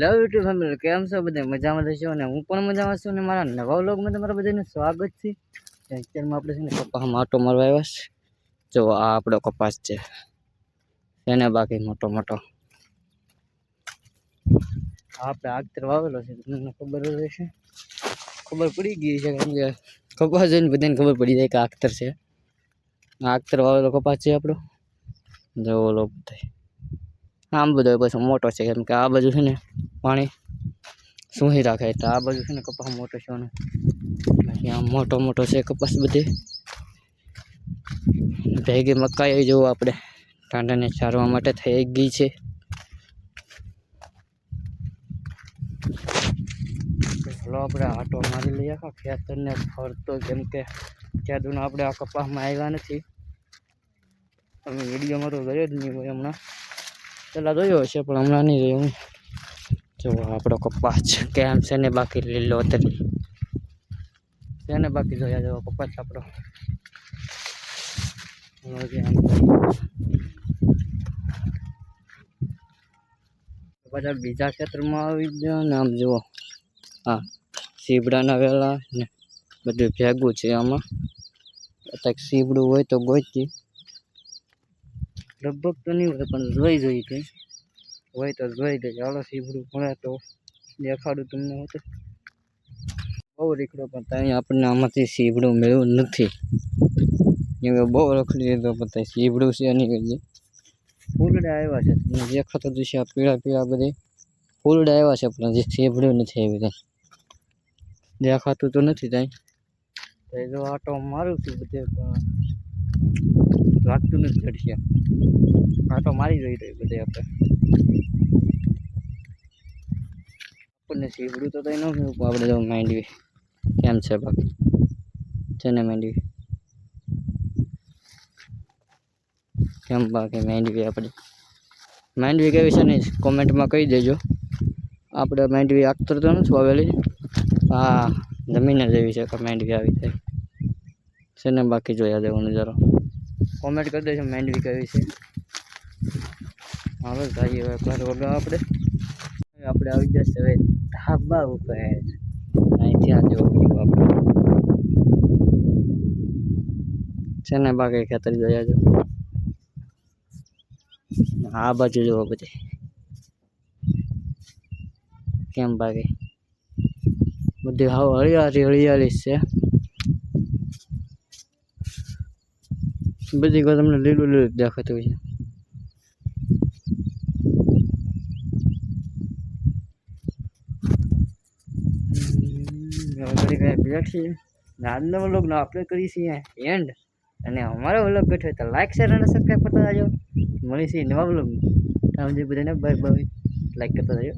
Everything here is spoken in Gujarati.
યુટ્યુબ ફેમિલી કેમ છો બધા? મજામાં થશો અને હું પણ મજામાં છું અને મારા નવા વ્લોગમાં તમારા બધાનું સ્વાગત છે. અત્યારમાં આપણે છે ને કપાસમાં આટો મારવા આવ્યા છે. જો આ આપણો કપાસ છે. એને બાકી મોટો મોટો. આપણે આગતર વાવેલો છે, તમને ખબર જ હશે. ખબર પડી ગઈ છે કેમ કે કપાસ જોઈને બધાને ખબર પડી જાય કે આગતર છે. આખતર વાવેલો કપાસ છે આપણો. જો ઓલો બધા આમ બધો પછી મોટો છે, કેમ કે આ બાજુ છે ને પાણી સૂહી રાખે તો આ બાજુ છે ને કપાસ મોટો છે બાકી આમ મોટો મોટો છે કપાસ બધે. ભેગી મકાઈ જેવું આપણે ટાંડાને ચારવા માટે થઈ ગઈ છે. ચાલો આપણે આટો મારી લઈએ આખા ખેતરને ફરતો, કેમ કે દૂનો આપણે આ કપાસમાં આવ્યા નથી. તમે વિડીયોમાં તો ગયો જ નહીં હોય હમણાં. પહેલાં જોયો હશે પણ હમણાં નહીં રહ્યો. જો, આપણો કપાસ કેમ છે ને બાકી લીલો તરી છે ને બાકી જોયા જેવો કપાસ આપણો. પાછા બીજા ક્ષેત્રમાં આવી ગયા ને આમ જુઓ. હા, સીબડાના વેલા ને બધું ભેગું છે આમાં. અત્યારે સીબડું હોય તો ગોચી લગભગ તો નહીં હોય, પણ જોઈ જોઈ કંઈ હોય તો જોઈ દે ચાલો સીબડું ભણે તો દેખાડું તમને હોતું બહુ રીખડો, પણ ત્યાં આપણને આમાંથી સીબડું મેળવું નથી. કેમ બહુ રખડી લીધો પણ ત્યાં સીબડું છે નહીં કહીએ. ફૂલડા આવ્યા છે. તમને દેખાતો જ છે આ પીળા પીળા બધી. ફૂલડા આવ્યા છે, પણ જે સીબડું નથી આવી ત્યાં દેખાતું તો નથી ત્યાં તો જો આટો મારું છું બધે, પણ લાગતું નથી ચડશે આટો મારી રહી રહી બધે આપણે. આપણને સીવડું તો કંઈ ન થયું આપણે જો માંડવી. કેમ છે બાકી? છે ને માંડવી? કેમ બાકી માંડવી આપણી? માંડવી કેવી છે ને કોમેન્ટમાં કહી દેજો. આપણે માંડવી આખતર તો નથી વાવેલી. હા. જમીન જ એવી છે કે માંડવી આવી થાય છે ને બાકી જોયા દેવાનું જરા. કોમેન્ટ કરી દેજો માંડવી કેવી છે. હવે જઈએ હવે ઘર વગર આપણે. આપણે આવી જશે હવે ધાબા ઉપર. અહીંથી આ જેવો આપણે. છે ને બાકી ખેતર જોયા જો આ બાજુ જોવા બધી. કેમ બાકી? બધી હાવ હળિયાળી હળિયાળી છે. બધી કોઈ તમને લીલું લીલું દેખાતું હોય છે. ઘડી ઘડી બેઠીએ આજનો વ્લોગનો આપણે કરીએ છીએ એન્ડ અને અમારો વ્લોગ બેઠો તો લાઈક શેર અને સબસ્ક્રાઈબ કરતા જાજો. મળીશું નવા વ્લોગ ત્યાં બધાને બાય બાય લાઈક કરતા જાજો.